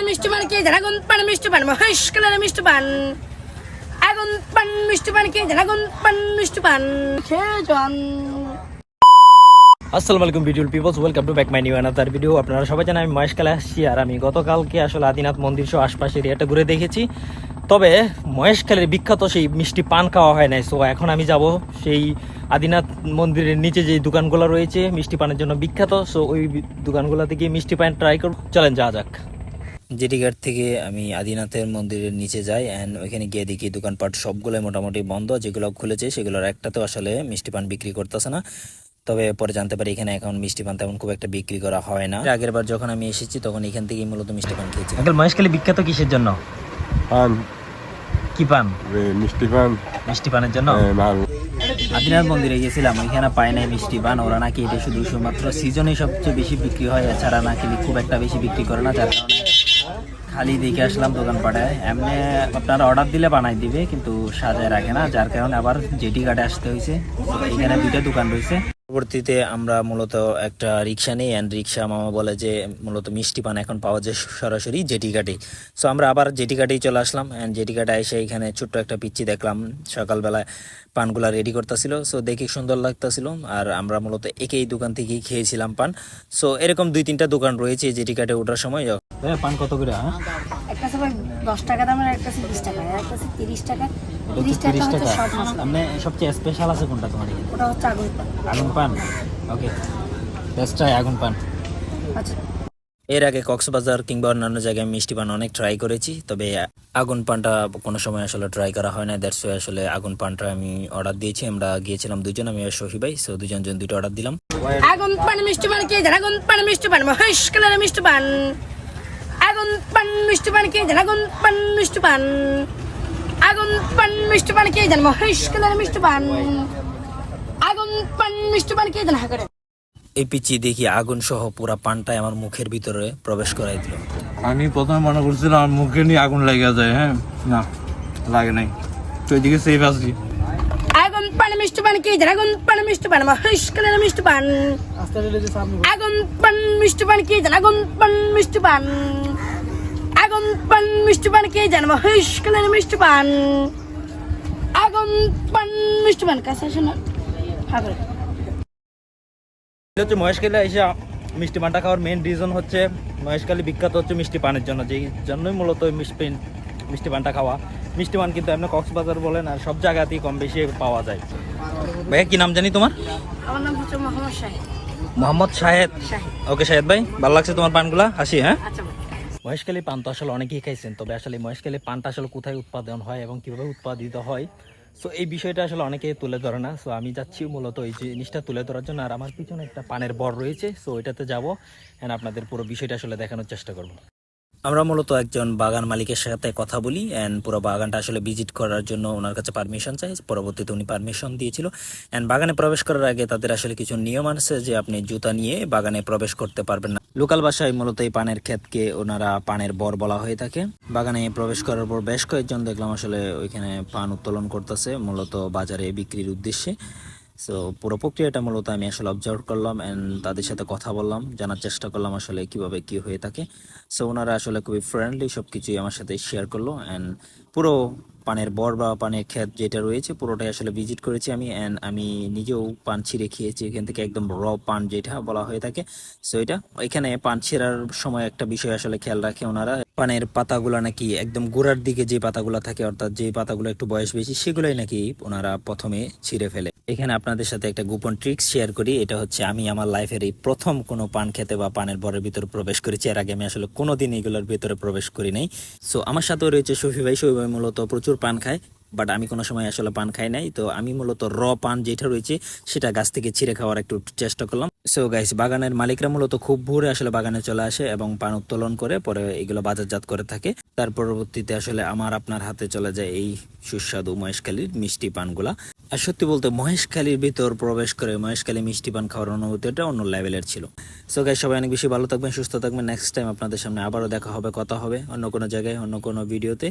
পান, মিষ্টি পান, কে পান, মিষ্টি পান, মহেশ মিষ্টি পান। আগুন পান, মিষ্টি পান, কে পান, মিষ্টি পান। আসসালামু আলাইকুম peoples welcome to back my new video আপনারা সবাই জানেন আমি মহেশকালে আসছি আর আমি গতকালকে আসলে আদিনাথ মন্দির সহ আশপাশের এরিয়াটা ঘুরে দেখেছি। তবে মহেশখালের বিখ্যাত সেই মিষ্টি পান খাওয়া হয় নাই। সো এখন আমি যাব সেই আদিনাথ মন্দিরের নিচে যে দোকানগুলো রয়েছে, মিষ্টি পানের জন্য বিখ্যাত। সো ওই দোকানগুলোতে গিয়ে মিষ্টি পান ট্রাই করব। চলেন, যাওয়া যাক। জেটি ঘাট থেকে আমি আদিনাথের মন্দিরের নিচে যাই অ্যান্ড ওইখানে গিয়ে দেখি দোকানপাট সবগুলো মোটামুটি বন্ধ যেগুলো খুলেছে সেগুলোর একটাতেও আসলে মিষ্টি পান বিক্রি করতেছে না। তবে পরে জানতে পারি এখানে এখন মিষ্টি পান তেমন খুব একটা বিক্রি করা হয় না। আগের বার যখন আমি এসেছি তখন এখান থেকেই মূলত মিষ্টি পান খেয়েছি। আঙ্কেল মহেশখালী বিখ্যাত কিসের জন্য? পান। কি পান? মিষ্টি পান। মিষ্টি পানের জন্য? আদিনাথ মন্দিরে গেছিলাম ওইখানে পায় নাই মিষ্টি পান। ওরা নাকি এটা শুধু শুধুমাত্র সিজনে সবচেয়ে বেশি বিক্রি হয় এছাড়া নাকি খুব একটা বেশি বিক্রি করে না যার কারণে খালি দেখে আসলাম দোকানপাটে এমনি আপনারা অর্ডার দিলে বানাই দিবে, কিন্তু সাজায় রাখে না, যার কারণে আবার জেটি ঘাটে আসতে হয়েছে। এখানে দুইটা দোকান রয়েছে। পরবর্তীতে আমরা মূলত একটা রিক্সা নিই অ্যান্ড রিক্সা মামা বলে যে মূলত মিষ্টি পান এখন পাওয়া যায় সরাসরি জেটি ঘাটে সো আমরা আবার জেটি ঘাটেই চলে আসলাম অ্যান্ড জেটি ঘাটে এসে এখানে ছোট্ট একটা পিচ্ছি দেখলাম। সকালবেলায় পানগুলা রেডি করতেছিল। সো দেখে সুন্দর লাগতেছিল, আর আমরা মূলত একই দোকান থেকেই খেয়েছিলাম পান। সো এরকম দুই তিনটা দোকান রয়েছে জেটি ঘাটে ওঠার সময়। পান কত করে হ্যাঁ? একটা ভাই দশ টাকা দামের একটা আছে বিশ টাকা। একটা আছে তিরিশ টাকা। তিরিশ টাকা হচ্ছে শর্ট মশলা। আপনি সবচেয়ে স্পেশাল আছে কোনটা তোমার এখানে? ওটা হচ্ছে আগুন পান। আগুন পান? ওকে বেস্টটাই আগুন পান। আচ্ছা। এর আগে কক্সবাজার কিংবা অন্যান্য জায়গায় মিষ্টি পান অনেক ট্রাই করেছি তবে আগুন পানটা কোনো সময় আসলে ট্রাই করা হয় না। দ্যাটস আসলে আগুন পানটা আমি অর্ডার দিয়েছি। আমরা গিয়েছিলাম দুজন আমি আর শহী ভাই। সো দুজন জন দুটো অর্ডার দিলাম। আগুন পান মিষ্টি পান কে আগুন পান মিষ্টি পান মহেশ কালারের মিষ্টি পান। আগুন পান মিষ্টি পান কে আগুন পান মিষ্টি পান আগুন পান মিষ্টি পান কে জান মহেশ কালারের মিষ্টি পান আগুন পান মিষ্টি পান কে জান করে এই পিচি দেখি আগুন সহ পুরা পানটাই আমার মুখের ভিতরে প্রবেশ করাই দিল। আমি প্রথমে মনে করছিলাম আমার মুখে নিয়ে আগুন লেগে যায় হ্যাঁ? না লাগে নাই। তো এদিকে সেফ আছি। আগুন পান মিষ্টি পান কে জান আগুন পান মিষ্টি পান মহেশ কালারের মিষ্টি পান আগুন পান মিষ্টি পান কে জান আগুন পান মিষ্টি পান আগুন পান মিষ্টি পান কে জান মহেশ কালারের মিষ্টি পান। আগুন পান মিষ্টি পান কাছে আসে না। হা করে এটা হচ্ছে মহেশখালী এসে মিষ্টি পানটা খাওয়ার মেন রিজন হচ্ছে মহেশখালী বিখ্যাত হচ্ছে মিষ্টি পানের জন্য যেই জন্যই মূলত মিষ্টি মিষ্টি পানটা খাওয়া। মিষ্টি পান কিন্তু আপনি কক্সবাজার বলেন আর সব জায়গাতেই কম বেশি পাওয়া যায়। ভাইয়া কি নাম জানি তোমার? আমার নাম হচ্ছে মোহাম্মদ শাহিদ। মোহাম্মদ শাহেদ। ওকে শাহেদ ভাই ভালো লাগছে তোমার পানগুলা? হাসি হ্যাঁ? আচ্ছা। মহেশখালী পান তো আসলে অনেকেই খাইছেন, তবে আসলে মহেশখালী পানটা আসলে কোথায় উৎপাদন হয় এবং কীভাবে উৎপাদিত হয়? সো এই বিষয়টা আসলে অনেকে তুলে ধরে না। সো আমি যাচ্ছি মূলত এই জিনিসটা তুলে ধরার জন্য, আর আমার পিছনে একটা পানের বর রয়েছে। সো ওইটাতে যাব অ্যান্ড আপনাদের পুরো বিষয়টা আসলে দেখানোর চেষ্টা করব। আমরা মূলত একজন বাগান মালিকের সাথে কথা বলি অ্যান্ড পুরো বাগানটা আসলে ভিজিট করার জন্য ওনার কাছে পারমিশন চাই। পরবর্তীতে উনি পারমিশন দিয়েছিল। অ্যান্ড বাগানে প্রবেশ করার আগে তাদের আসলে কিছু নিয়ম আছে যে আপনি জুতা নিয়ে বাগানে প্রবেশ করতে পারবেন না। লোকাল বাসায় মূলত এই পানের ক্ষেতকে ওনারা পানের বর বলা হয়ে থাকে। বাগানে প্রবেশ করার পর বেশ কয়েকজন দেখলাম আসলে ওইখানে পান উত্তোলন করতেছে, মূলত বাজারে বিক্রির উদ্দেশ্যে। সো পুরো প্রক্রিয়াটা মূলত আমি আসলে অবজার্ভ করলাম অ্যান্ড তাদের সাথে কথা বললাম, জানার চেষ্টা করলাম আসলে কীভাবে কি হয়ে থাকে। সো ওনারা আসলে খুবই ফ্রেন্ডলি সব কিছুই আমার সাথে শেয়ার করল অ্যান্ড পুরো পানের বর বা পানের ক্ষেত যেটা রয়েছে, পুরোটাই আসলে ভিজিট করেছি আমি অ্যান্ড আমি নিজেও পান ছিঁড়ে খেয়েছি। এখান থেকে একদম র পান যেটা বলা হয়ে থাকে। সো এটা এখানে পান ছিঁড়ার সময় একটা বিষয় আসলে খেয়াল রাখে ওনারা। পানের পাতাগুলো নাকি একদম গোড়ার দিকে যে পাতাগুলো থাকে, অর্থাৎ যে পাতাগুলো একটু বয়স বেশি, সেগুলোই নাকি ওনারা প্রথমে ছিঁড়ে ফেলে। এখানে আপনাদের সাথে একটা গোপন ট্রিক্স শেয়ার করি। এটা হচ্ছে আমি আমার লাইফের এই প্রথম কোনো পান খেতে বা পানের বরের ভিতরে প্রবেশ করেছি। এর আগে আমি আসলে কোনোদিন এগুলোর ভিতরে প্রবেশ করি নাই। সো আমার সাথেও রয়েছে শফি ভাই। শফি ভাই মূলত প্রচুর পান খায় বাট আমি কোনো সময় আসলে পান খাই নাই। তো আমি মূলত র পান যেটা রয়েছে, সেটা গাছ থেকে ছিঁড়ে খাওয়ার একটু চেষ্টা করলাম। সো গাইস বাগানের মালিকরা মূলত খুব ভোরে আসলে বাগানে চলে আসে এবং পান উত্তোলন করে, পরে এগুলো বাজারজাত করে থাকে। তার পরবর্তীতে আসলে আমার আপনার হাতে চলে যায় এই সুস্বাদু মহেশখালীর মিষ্টি পানগুলা। আর সত্যি বলতে মহেশখালীর ভিতর প্রবেশ করে মহেশখালী মিষ্টি পান খাওয়ার অনুভূতি এটা অন্য লেভেলের ছিল। সো গাই সবাই অনেক বেশি ভালো থাকবেন, সুস্থ থাকবেন। নেক্সট টাইম আপনাদের সামনে আবারও দেখা হবে, কথা হবে অন্য কোনো জায়গায়, অন্য কোনো ভিডিওতে